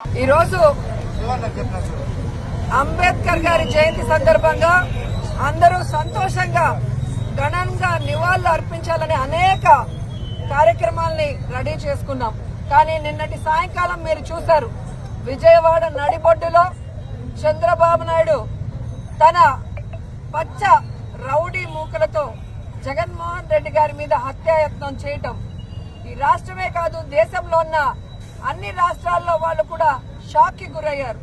ఈరోజు అంబేద్కర్ గారి జయంతి సందర్భంగా అందరూ సంతోషంగా ఘనంగా నివాళులు అర్పించాలని అనేక కార్యక్రమాల్ని రెడీ చేసుకున్నాం. కానీ నిన్నటి సాయంకాలం మీరు చూశారు విజయవాడ నడిబొడ్డులో చంద్రబాబు నాయుడు తన పచ్చ రౌడీ మూకలతో జగన్మోహన్ రెడ్డి గారి మీద హత్యాయత్నం చేయటం ఈ రాష్ట్రమే కాదు దేశంలో ఉన్న అన్ని రాష్ట్రాల్లో వాళ్ళు కూడా షాక్కి గురయ్యారు.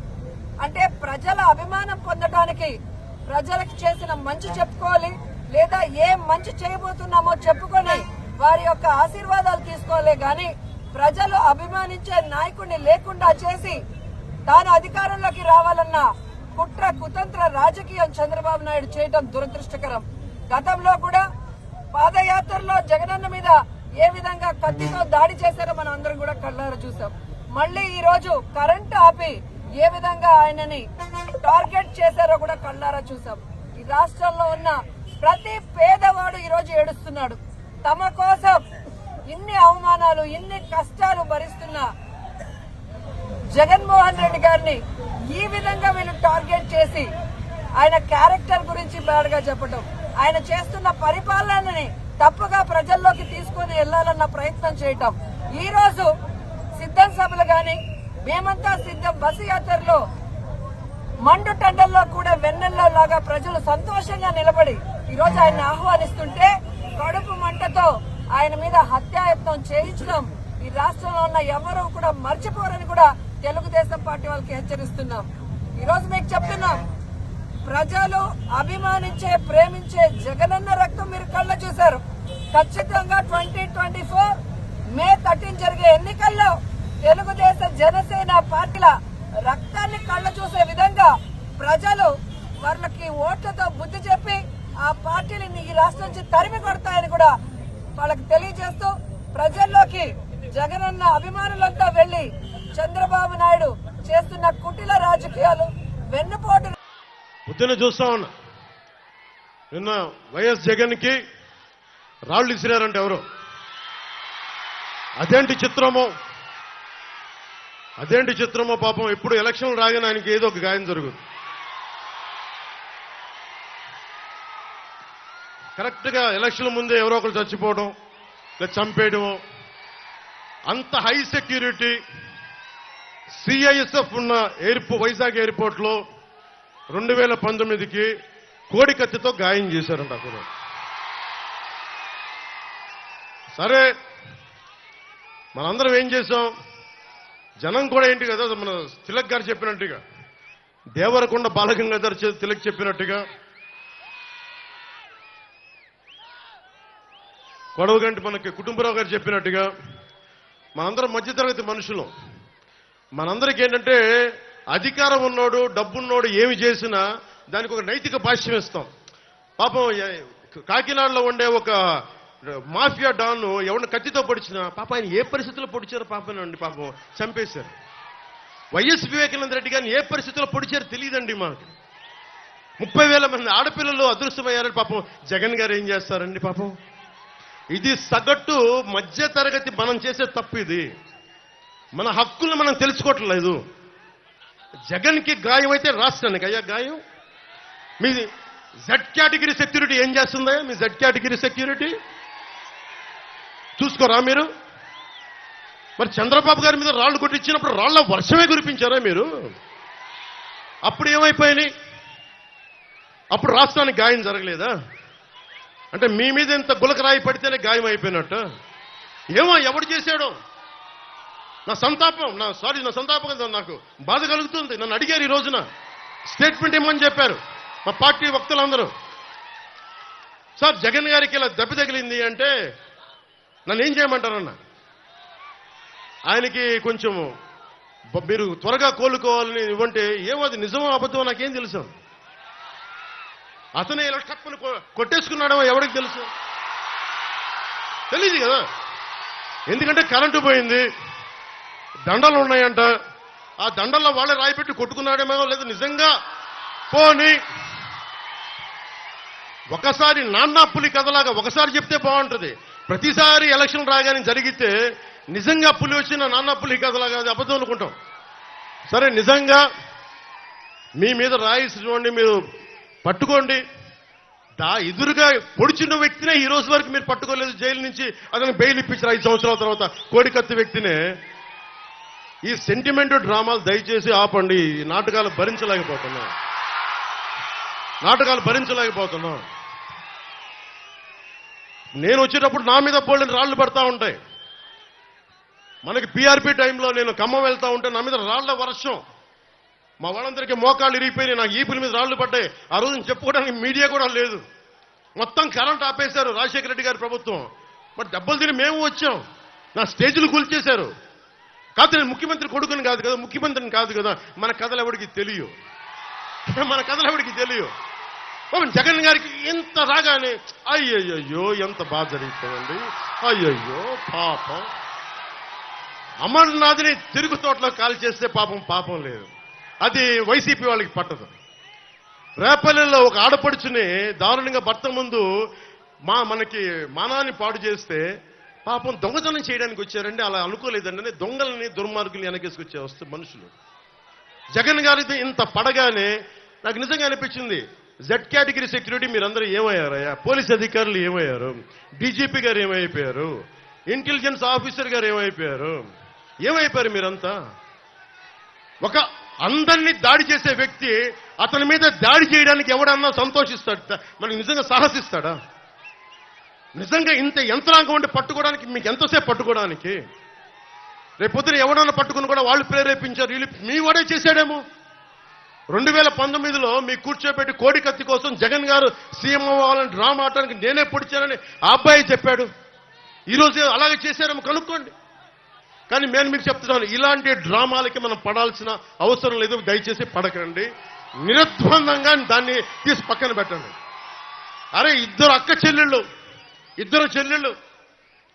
అంటే ప్రజల అభిమానం పొందడానికి ప్రజలకు చేసిన మంచి చెప్పుకోవాలి లేదా ఏం మంచి చేయబోతున్నామో చెప్పుకొని వారి యొక్క ఆశీర్వాదాలు తీసుకోవాలి. గాని ప్రజలు అభిమానించే నాయకుడిని లేకుండా చేసి తాను అధికారంలోకి రావాలన్న కుట్ర కుతంత్ర రాజకీయం చంద్రబాబు నాయుడు చేయటం దురదృష్టకరం. గతంలో కూడా పాదయాత్రలో జగనన్న మీద ఏ విధంగా కత్తితో దాడి చేశారో మనం అందరం కూడా కళ్ళారా చూసాం. మళ్ళీ ఈ రోజు కరెంట్ ఆపి ఏ విధంగా ఆయనని టార్గెట్ చేశారో కూడా కళ్ళారా చూసాం. ఈ రాష్ట్రంలో ఉన్న ప్రతి పేదవాడు ఈ రోజు ఏడుస్తున్నాడు. తమ కోసం ఇన్ని అవమానాలు ఇన్ని కష్టాలు భరిస్తున్న జగన్మోహన్ రెడ్డి గారిని ఈ విధంగా వీళ్ళు టార్గెట్ చేసి ఆయన క్యారెక్టర్ గురించి బ్యాడ్గా చెప్పడం ఆయన చేస్తున్న పరిపాలనని తప్పుగా ప్రజల్లోకి తీసుకొని వెళ్ళాలన్న ప్రయత్నం చేయటం. ఈ రోజు సిద్ధం సభలు గాని మేమంతా సిద్ధం బస్సు యాత్రలో మండు టెండల్లో కూడా వెన్నెల్లో లాగా ప్రజలు సంతోషంగా నిలబడి ఈ రోజు ఆయన ఆహ్వానిస్తుంటే కడుపు మంటతో ఆయన మీద హత్యాయత్నం చేయించడం ఈ రాష్ట్రంలో ఉన్న ఎవరు కూడా మర్చిపోరని కూడా తెలుగుదేశం పార్టీ వాళ్ళకి హెచ్చరిస్తున్నాం. ఈ రోజు మీకు ప్రజలు అభిమానించే ప్రేమించే జగనన్న రక్తం మీరు కళ్ళ చూశారు. ఖచ్చితంగా twenty twenty four May thirteen జరిగే ఎన్నికల్లో తెలుగుదేశం జనసేన పార్టీల రక్తాన్ని కళ్ళ చూసే విధంగా ప్రజలు వాళ్ళకి ఓట్లతో బుద్ధి చెప్పి ఆ పార్టీని ఈ రాష్ట్రం నుంచి తరిమి కొడతాయని కూడా వాళ్ళకి తెలియజేస్తూ ప్రజల్లోకి జగనన్న అభిమానులంతా వెళ్ళి చంద్రబాబు నాయుడు చేస్తున్న కుటిల రాజకీయాలు వెన్నుపోటు పొద్దున్న చూస్తా ఉన్నా. నిన్న వైఎస్ జగన్కి రాళ్ళు ఇసిరారంట ఎవరు. అదేంటి చిత్రమో? అదేంటి చిత్రమో పాపం ఎప్పుడు ఎలక్షన్ రాగానే ఆయనకి ఏదో ఒక గాయం జరుగుతుంది కరెక్ట్గా ఎలక్షన్ ముందే ఎవరో ఒకరు చచ్చిపోవడం లేదా చంపేయడము. అంత హై సెక్యూరిటీ సిఐఎస్ఎఫ్ ఉన్న ఎయిర్పో వైజాగ్ ఎయిర్పోర్ట్లో రెండు వేల పంతొమ్మిదికి కోడి కత్తితో గాయం చేశారంట అక్కడ సరే మనందరం ఏం చేసాం జనం కూడా ఏంటి కదా మన తిలక్ గారు చెప్పినట్టుగా దేవరకొండ బాలగంగాధర్ తిలక్ చెప్పినట్టుగా కొడవగంటి మనకి కుటుంబరావు గారు చెప్పినట్టుగా మనందరం మధ్యతరగతి మనుషులు. మనందరికీ ఏంటంటే అధికారం ఉన్నోడు డబ్బున్నోడు ఏమి చేసినా దానికి ఒక నైతిక భాష్యం ఇస్తాం పాపం కాకినాడలో ఉండే ఒక మాఫియా డాన్ ఎవరిని కత్తితో పొడిచినా పాప ఆయన ఏ పరిస్థితుల్లో పొడిచారో పాపనండి పాపం చంపేశారు. వైఎస్ వివేకానంద రెడ్డి గారిని ఏ పరిస్థితుల్లో పొడిచారో తెలియదండి మాకు. ముప్పై వేల మంది ఆడపిల్లలు అదృష్టమయ్యారని పాపం జగన్ గారు ఏం చేస్తారండి పాపం? ఇది సగటు మధ్య తరగతి మనం చేసే తప్పు ఇది. మన హక్కులు మనం తెలుసుకోవట్లేదు. జగన్కి గాయం అయితే రాష్ట్రానికి అయ్యా గాయం. మీ జెడ్ కేటగిరీ సెక్యూరిటీ ఏం చేస్తుందా మీ జెడ్ కేటగిరీ సెక్యూరిటీ చూసుకోరా మీరు? మరి చంద్రబాబు గారి మీద రాళ్ళు కొట్టించినప్పుడు రాళ్ళ వర్షమే కురిపించారా మీరు? అప్పుడు ఏమైపోయినాయి? అప్పుడు రాష్ట్రానికి గాయం జరగలేదా? అంటే మీ మీద ఇంత గులకరాయి పడితేనే గాయం అయిపోయినట్టు. ఏమో ఎవడు చేశాడో? నా సంతాపం నా సారీ నా సంతాపం కదా నాకు బాధ కలుగుతుంది. నన్ను అడిగారు ఈ రోజున. స్టేట్మెంట్ ఇమ్మని చెప్పారు? మా పార్టీ వక్తలందరూ. సార్ జగన్ గారికి ఇలా దెబ్బ తగిలింది అంటే నన్ను ఏం చేయమంటారన్న? ఆయనకి కొంచెం మీరు త్వరగా కోలుకోవాలని ఇవ్వంటే ఏమో అది నిజమో అబద్ధమో నాకేం తెలుసు. అతనే ఇలా టక్కుని కొ- ఎవరికి తెలుసు? తెలియదు కదా. ఎందుకంటే కరెంటు పోయింది. దండలు ఉన్నాయంట. ఆ దండల్లో వాళ్ళే రాయి పెట్టి కొట్టుకున్నాడేమో లేదా నిజంగా. పోని. ఒకసారి నాన్న పులి కథలాగా ఒకసారి చెప్తే బాగుంటుంది. ప్రతిసారి ఎలక్షన్ రాగానే జరిగితే నిజంగా పులి వచ్చిన నాన్న పులి కథలాగా అబద్ధం అనుకుంటాం. సరే నిజంగా మీ మీద రాయిసి చూడండి మీరు పట్టుకోండి. దా ఎదురుగా పొడిచిన వ్యక్తినే ఈ రోజు వరకు మీరు పట్టుకోలేదు జైలు నుంచి అతను బెయిల్ ఇప్పించారు ఐదు సంవత్సరాల తర్వాత కోడికత్తి వ్యక్తినే ఈ సెంటిమెంట్ డ్రామాలు దయచేసి ఆపండి. ఈ నాటకాలు భరించలేకపోతున్నాం. నాటకాలు భరించలేకపోతున్నాం. నేను వచ్చేటప్పుడు నా మీద పోలిన రాళ్ళు పడతా ఉంటాయి. మనకి పీఆర్పీ టైంలో నేను ఖమ్మం వెళ్తా ఉంటే నా మీద రాళ్ళ వర్షం. మా వాళ్ళందరికీ మోకాళ్ళు ఇరిగిపోయి నాకు ఈపుల మీద రాళ్ళు పడ్డాయి. ఆ రోజు చెప్పుకోవడానికి మీడియా కూడా లేదు. మొత్తం కరెంట్ ఆపేశారు రాజశేఖర రెడ్డి గారి ప్రభుత్వం. మరి దెబ్బలు తిని మేము వచ్చాం. నా స్టేజ్లు కూల్చేశారు. కాదు నేను ముఖ్యమంత్రి కొడుకుని కాదు కదా ముఖ్యమంత్రిని కాదు కదా మన కథలు ఎవడికి తెలియవు మన కథలు ఎవడికి తెలియవు పాపం జగన్ గారికి ఇంత రాగానే అయ్యయ్యో ఎంత బాధ జరిగిపోయింది. అయ్యయ్యో పాపం. అమర్నాథ్ని తిరుగు తోటలో కాల్ చేస్తే పాపం పాపం లేదు. అది వైసీపీ వాళ్ళకి పట్టదు. రేపల్లెల్లో ఒక ఆడపడుచుని దారుణంగా భర్త ముందు మా మనకి మానాన్ని పాడు చేస్తే పాపం దొంగతనం చేయడానికి వచ్చారండి అలా అనుకోలేదండి. దొంగలని దుర్మార్గులు వెనకేసుకొచ్చే వస్తే మనుషులు. జగన్ గారిది ఇంత పడగానే నాకు నిజంగా అనిపించింది జెడ్ కేటగిరీ సెక్యూరిటీ మీరందరూ ఏమయ్యారయ్యా? పోలీస్ అధికారులు ఏమయ్యారు? డీజీపీ గారు ఏమైపోయారు? ఇంటెలిజెన్స్ ఆఫీసర్ గారు ఏమైపోయారు? ఏమైపోయారు మీరంతా? ఒక అందరినీ దాడి చేసే వ్యక్తి అతని మీద దాడి చేయడానికి ఎవడన్నా సంతోషిస్తాడు? మనకి నిజంగా సాహసిస్తాడా? నిజంగా ఇంత యంత్రాంగం ఉండి పట్టుకోవడానికి మీకు ఎంతసేపు పట్టుకోవడానికి? రేపొద్దున ఎవడన్నా పట్టుకుని కూడా వాళ్ళు ప్రేరేపించారు. వీళ్ళు మీ వాడే చేశాడేమో. రెండు వేల పంతొమ్మిదిలో మీ కూర్చోబెట్టి కోడి కత్తి కోసం జగన్ గారు సీఎం అవ్వాలని డ్రామా ఆడటానికి నేనే పొడిచానని ఆ అబ్బాయి చెప్పాడు. ఈరోజు అలాగే చేశారేమో కనుక్కోండి. కానీ నేను మీకు చెప్తున్నాను ఇలాంటి డ్రామాలకి మనం పడాల్సిన అవసరం లేదు. దయచేసి పడకండి. నిరద్వందంగా దాన్ని తీసి పక్కన పెట్టండి. అరే ఇద్దరు అక్క చెల్లెళ్ళు. ఇద్దరు చెల్లెళ్ళు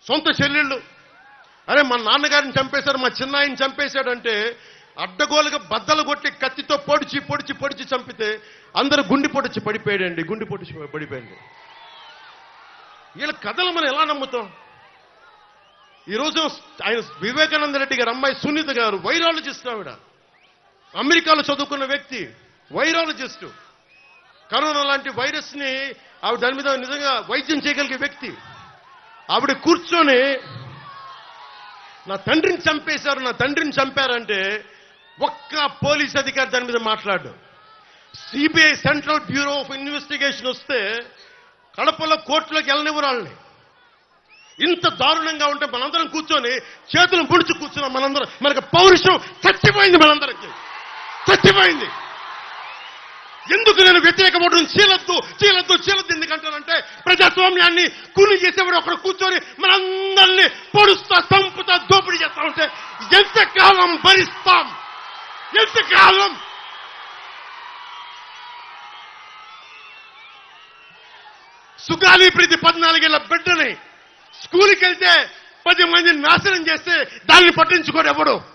సొంత చెల్లెళ్ళు. అరే మా నాన్నగారిని చంపేశారు మా చిన్నాయిని చంపేశాడంటే అడ్డగోలుగా బద్దలు కొట్టి కత్తితో పొడిచి పొడిచి పొడిచి చంపితే అందరూ గుండి పొడిచి పడిపోయాడండి గుండి పొడిచి పడిపోయండి వీళ్ళ కథలు మనం ఎలా నమ్ముతాం? ఈరోజు ఆయన వివేకానంద రెడ్డి గారు అమ్మాయి సునీత గారు వైరాలజిస్ట్ ఆవిడ. అమెరికాలో చదువుకున్న వ్యక్తి వైరాలజిస్ట్. కరోనా లాంటి వైరస్ని ఆవిడ దాని మీద నిజంగా వైద్యం చేయగలిగే వ్యక్తి. ఆవిడ కూర్చొని నా తండ్రిని చంపేశారు నా తండ్రిని చంపారంటే ఒక్క పోలీస్ అధికారి దాని మీద మాట్లాడు. CBI central bureau of investigation వస్తే కడపలో కోర్టులోకి వెళ్ళనివ్వరు వాళ్ళని. ఇంత దారుణంగా ఉంటే మనందరం కూర్చొని చేతులు ముడిచి కూర్చున్నాం మనందరం. మనకు పౌరుషం చచ్చిపోయింది మనందరికి. చచ్చిపోయింది. ఎందుకు నేను వ్యతిరేక ఓటును చీలద్దు చీలద్దు చీలద్దు. ఎందుకంటానంటే ప్రజాస్వామ్యాన్ని కూలి చేసేవాడు ఒకడు కూర్చొని మనందరినీ పొడుస్తా చంపుతా దోపిడీ చేస్తా ఉంటే ఎంతకాలం భరిస్తాం? ఎంతకాలం? సుగాలి ప్రతి పద్నాలుగేళ్ళ బిడ్డని స్కూల్కి వెళ్తే పది మంది నాశనం చేస్తే దాన్ని పట్టించుకోడు ఎవడు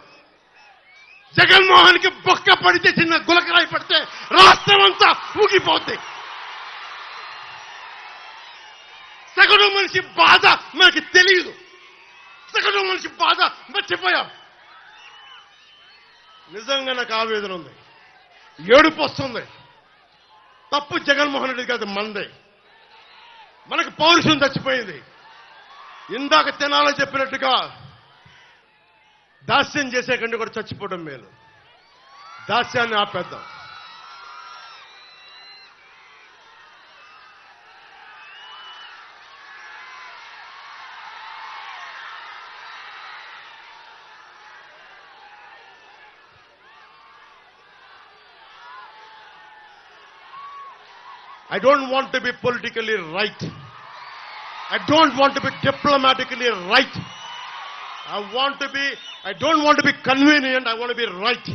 జగన్మోహన్కి బొక్క పడితే చిన్న గులకరాయి పడితే రాష్ట్రం అంతా ఊగిపోద్ది సగటు మనిషి బాధ మనకి తెలియదు సగటు మనిషి బాధ మర్చిపోయాం. నిజంగా నాకు ఆవేదన ఉంది. ఏడుపు వస్తుంది. తప్పు జగన్మోహన్ రెడ్డి కాదు మందే. మనకు పౌరుషం చచ్చిపోయింది. ఇందాక తినాలని చెప్పినట్టుగా దాస్యం చేసే కంటే కూడా చచ్చిపోవడం మేలు దాస్యాన్ని ఆపేద్దాం I don't want to be politically right. I don't want to be diplomatically right. I want to be, I don't want to be convenient, I want to be right.